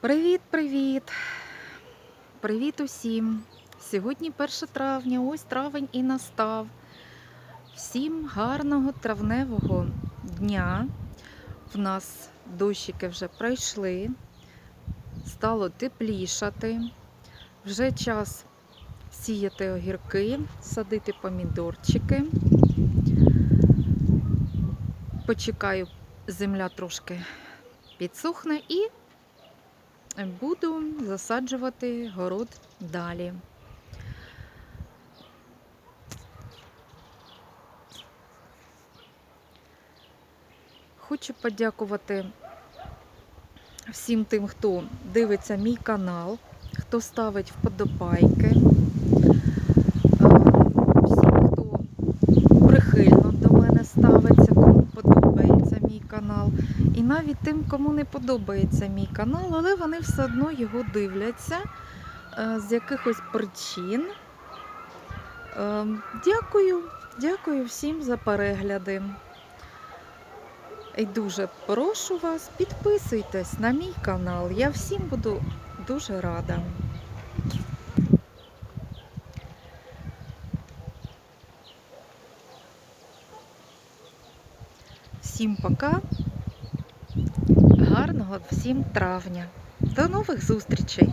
Привіт-привіт! Привіт усім! Сьогодні 1 травня, ось травень і настав. Всім гарного травневого дня. В нас дощики вже пройшли, стало теплішати. Вже час сіяти огірки, садити помідорчики. Почекаю, земля трошки підсохне і буду засаджувати город далі. Хочу подякувати всім тим, хто дивиться мій канал, хто ставить вподобайки, е, всім, хто прихильно до мене ставиться, кому подобається мій канал. І навіть тим, кому не подобається мій канал, але вони все одно його дивляться е, з якихось причин. Е, Дякую, дякую всім за перегляди. І дуже прошу вас, підписуйтесь на мій канал. Я всім буду дуже рада. Всім пока. Гарного всім травня. До нових зустрічей!